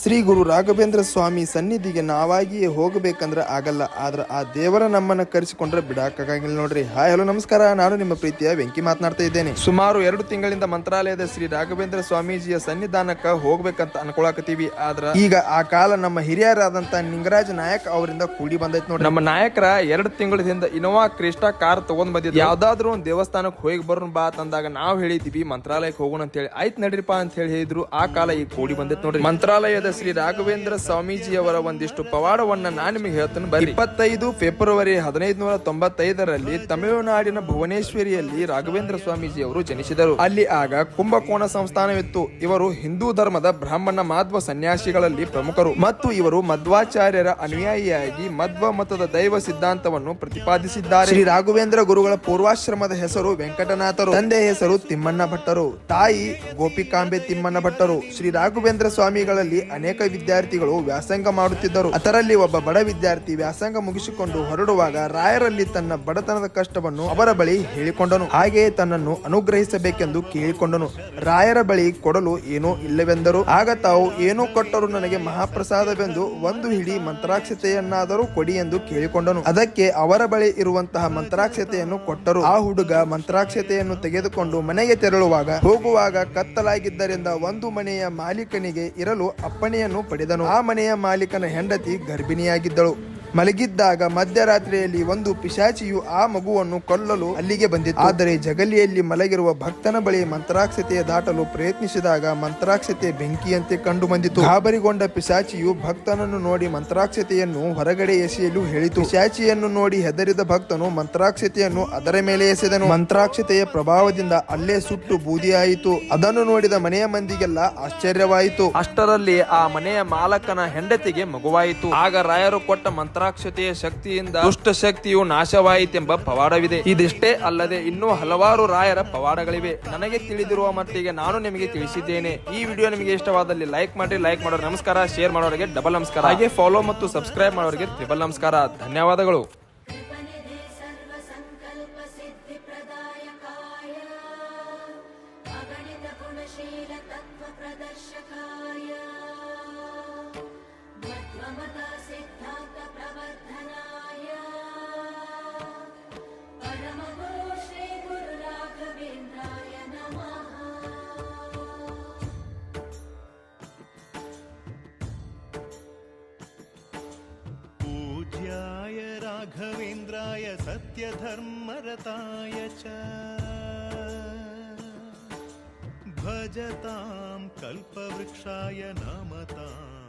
ಶ್ರೀ ಗುರು ರಾಘವೇಂದ್ರ ಸ್ವಾಮಿ ಸನ್ನಿಧಿಗೆ ನಾವಾಗಿಯೇ ಹೋಗಬೇಕಂದ್ರೆ ಆಗಲ್ಲ, ಆದ್ರೆ ಆ ದೇವರ ನಮ್ಮನ್ನ ಕರೆಸಿಕೊಂಡ್ರೆ ಬಿಡಾಕಾಗಿಲ್ಲ ನೋಡ್ರಿ. ಹಾಯ್, ಹಲೋ, ನಮಸ್ಕಾರ. ನಾನು ನಿಮ್ಮ ಪ್ರೀತಿಯ ವೆಂಕಿ ಮಾತನಾಡ್ತಾ ಇದ್ದೇನೆ. ಸುಮಾರು ಎರಡು ತಿಂಗಳಿಂದ ಮಂತ್ರಾಲಯದ ಶ್ರೀ ರಾಘವೇಂದ್ರ ಸ್ವಾಮೀಜಿಯ ಸನ್ನಿಧಾನಕ್ಕೆ ಹೋಗ್ಬೇಕಂತ ಅನ್ಕೊಳಕತ್ತೀವಿ, ಆದ್ರ ಈಗ ಆ ಕಾಲ ನಮ್ಮ ಹಿರಿಯರಾದಂತ ನಿಂಗರಾಜ್ ನಾಯಕ್ ಅವರಿಂದ ಕೂಡಿ ಬಂದೈತ್ ನೋಡ್ರಿ. ನಮ್ಮ ನಾಯಕರ ಎರಡು ತಿಂಗಳ ಹಿಂದ ಇನೋವಾ ಕ್ರಿಸ್ಟಾ ಕಾರ್ ತಗೊಂಡ್ ಬಂದಿದ್ದು ಯಾವ್ದಾದ್ರು ಒಂದು ದೇವಸ್ಥಾನಕ್ಕೆ ಹೋಗಿ ಬರೋಣ ಬಾ ಅಂತಂದಾಗ ನಾವು ಹೇಳಿದ್ವಿ ಮಂತ್ರಾಲಯಕ್ಕೆ ಹೋಗೋಣ ಅಂತ ಹೇಳಿ ಆಯ್ತು ನಡೀರಿಪಾ ಅಂತ ಹೇಳಿ ಹೇಳಿದ್ರು, ಆ ಕಾಲ ಈಗ ಕೂಡಿ ಬಂದೈತ್ ನೋಡ್ರಿ. ಶ್ರೀ ರಾಘವೇಂದ್ರ ಸ್ವಾಮೀಜಿಯವರ ಒಂದಿಷ್ಟು ಪವಾಡವನ್ನ ನಾನು ನಿಮಗೆ ಹೇಳ್ತೇನೆ ಬರೀ ಇಪ್ಪತ್ತೈದು ಫೆಬ್ರವರಿ ಹದಿನೈದು ನೂರ ತೊಂಬತ್ತೈದರಲ್ಲಿ ತಮಿಳುನಾಡಿನ ಭುವನೇಶ್ವರಿಯಲ್ಲಿ ರಾಘವೇಂದ್ರ ಸ್ವಾಮೀಜಿ ಅವರು ಜನಿಸಿದರು. ಅಲ್ಲಿ ಆಗ ಕುಂಭಕೋಣ ಸಂಸ್ಥಾನವಿತ್ತು. ಇವರು ಹಿಂದೂ ಧರ್ಮದ ಬ್ರಾಹ್ಮಣ ಮಾಧ್ವ ಸನ್ಯಾಸಿಗಳಲ್ಲಿ ಪ್ರಮುಖರು. ಮತ್ತು ಇವರು ಮಧ್ವಾಚಾರ್ಯರ ಅನುಯಾಯಿಯಾಗಿ ಮಧ್ವ ಮತದ ದೈವ ಸಿದ್ಧಾಂತವನ್ನು ಪ್ರತಿಪಾದಿಸಿದ್ದಾರೆ. ಶ್ರೀ ರಾಘವೇಂದ್ರ ಗುರುಗಳ ಪೂರ್ವಾಶ್ರಮದ ಹೆಸರು ವೆಂಕಟನಾಥರು. ತಂದೆ ಹೆಸರು ತಿಮ್ಮಣ್ಣ ಭಟ್ಟರು ತಾಯಿ ಗೋಪಿಕಾಂಬೆ ತಿಮ್ಮಣ್ಣ ಭಟ್ಟರು ಶ್ರೀ ರಾಘವೇಂದ್ರ ಸ್ವಾಮಿಗಳಲ್ಲಿ ಅನೇಕ ವಿದ್ಯಾರ್ಥಿಗಳು ವ್ಯಾಸಂಗ ಮಾಡುತ್ತಿದ್ದರು. ಅದರಲ್ಲಿ ಒಬ್ಬ ಬಡ ವಿದ್ಯಾರ್ಥಿ ವ್ಯಾಸಂಗ ಮುಗಿಸಿಕೊಂಡು ಹೊರಡುವಾಗ ರಾಯರಲ್ಲಿ ತನ್ನ ಬಡತನದ ಕಷ್ಟವನ್ನು ಅವರ ಬಳಿ ಹೇಳಿಕೊಂಡನು. ಹಾಗೆಯೇ ತನ್ನನ್ನು ಅನುಗ್ರಹಿಸಬೇಕೆಂದು ಕೇಳಿಕೊಂಡನು. ರಾಯರ ಬಳಿ ಕೊಡಲು ಏನೂ ಇಲ್ಲವೆಂದರು. ಆಗ ತಾವು ಏನೋ ಕೊಟ್ಟರು ನನಗೆ ಮಹಾಪ್ರಸಾದವೆಂದು ಒಂದು ಹಿಡಿ ಮಂತ್ರಾಕ್ಷತೆಯನ್ನಾದರೂ ಕೊಡಿ ಎಂದು ಕೇಳಿಕೊಂಡನು. ಅದಕ್ಕೆ ಅವರ ಬಳಿ ಇರುವಂತಹ ಮಂತ್ರಾಕ್ಷತೆಯನ್ನು ಕೊಟ್ಟರು. ಆ ಹುಡುಗ ಮಂತ್ರಾಕ್ಷತೆಯನ್ನು ತೆಗೆದುಕೊಂಡು ಮನೆಗೆ ತೆರಳುವಾಗ ಹೋಗುವಾಗ ಕತ್ತಲಾಗಿದ್ದರಿಂದ ಒಂದು ಮನೆಯ ಮಾಲೀಕನಿಗೆ ಇರಲು ಅಪ್ಪಣೆಯನ್ನು ಪಡೆದನು. ಆ ಮನೆಯ ಮಾಲೀಕನ ಹೆಂಡತಿ ಗರ್ಭಿಣಿಯಾಗಿದ್ದಳು. ಮಲಗಿದ್ದಾಗ ಮಧ್ಯರಾತ್ರಿಯಲ್ಲಿ ಒಂದು ಪಿಶಾಚಿಯು ಆ ಮಗುವನ್ನು ಕೊಲ್ಲಲು ಅಲ್ಲಿಗೆ ಬಂದಿತ್ತು. ಆದರೆ ಜಗಲಿಯಲ್ಲಿ ಮಲಗಿರುವ ಭಕ್ತನ ಬಳಿ ಮಂತ್ರಾಕ್ಷತೆಯ ದಾಟಲು ಪ್ರಯತ್ನಿಸಿದಾಗ ಮಂತ್ರಾಕ್ಷತೆ ಬೆಂಕಿಯಂತೆ ಕಂಡು ಬಂದಿತು. ಗಾಬರಿಗೊಂಡ ಪಿಶಾಚಿಯು ಭಕ್ತನನ್ನು ನೋಡಿ ಮಂತ್ರಾಕ್ಷತೆಯನ್ನು ಹೊರಗಡೆ ಎಸೆಯಲು ಹೇಳಿತು. ಪಿಶಾಚಿಯನ್ನು ನೋಡಿ ಹೆದರಿದ ಭಕ್ತನು ಮಂತ್ರಾಕ್ಷತೆಯನ್ನು ಅದರ ಮೇಲೆ ಎಸೆದನು. ಮಂತ್ರಾಕ್ಷತೆಯ ಪ್ರಭಾವದಿಂದ ಅಲ್ಲೇ ಸುಟ್ಟು ಬೂದಿಯಾಯಿತು. ಅದನ್ನು ನೋಡಿದ ಮನೆಯ ಮಂದಿಗೆಲ್ಲ ಆಶ್ಚರ್ಯವಾಯಿತು. ಅಷ್ಟರಲ್ಲಿ ಆ ಮನೆಯ ಮಾಲಕನ ಹೆಂಡತಿಗೆ ಮಗುವಾಯಿತು. ಆಗ ರಾಯರು ಕೊಟ್ಟ ಮಂತ್ರಾಕ್ಷತೆಯ ಶಕ್ತಿಯಿಂದ ದುಷ್ಟ ಶಕ್ತಿಯು ನಾಶವಾಯಿತೆಂಬ ಪವಾಡವಿದೆ. ಇದಿಷ್ಟೇ ಅಲ್ಲದೆ ಇನ್ನೂ ಹಲವಾರು ರಾಯರ ಪವಾಡಗಳಿವೆ. ನನಗೆ ತಿಳಿದಿರುವ ಮಟ್ಟಿಗೆ ನಾನು ನಿಮಗೆ ತಿಳಿಸಿದ್ದೇನೆ. ಈ ವಿಡಿಯೋ ನಿಮಗೆ ಇಷ್ಟವಾದಲ್ಲಿ ಲೈಕ್ ಮಾಡಿ, ಲೈಕ್ ಮಾಡೋರು ನಮಸ್ಕಾರ, ಶೇರ್ ಮಾಡೋರಿಗೆ ಡಬಲ್ ನಮಸ್ಕಾರ. ಹಾಗೆ ಫಾಲೋ ಮತ್ತು ಸಬ್ಸ್ಕ್ರೈಬ್ ಮಾಡೋರಿಗೆ ಟ್ರಿಬಲ್ ನಮಸ್ಕಾರ. ಧನ್ಯವಾದಗಳು. राघवेन्द्राय सत्यधर्मरताय च भजतां कल्पवृक्षाय नमताम्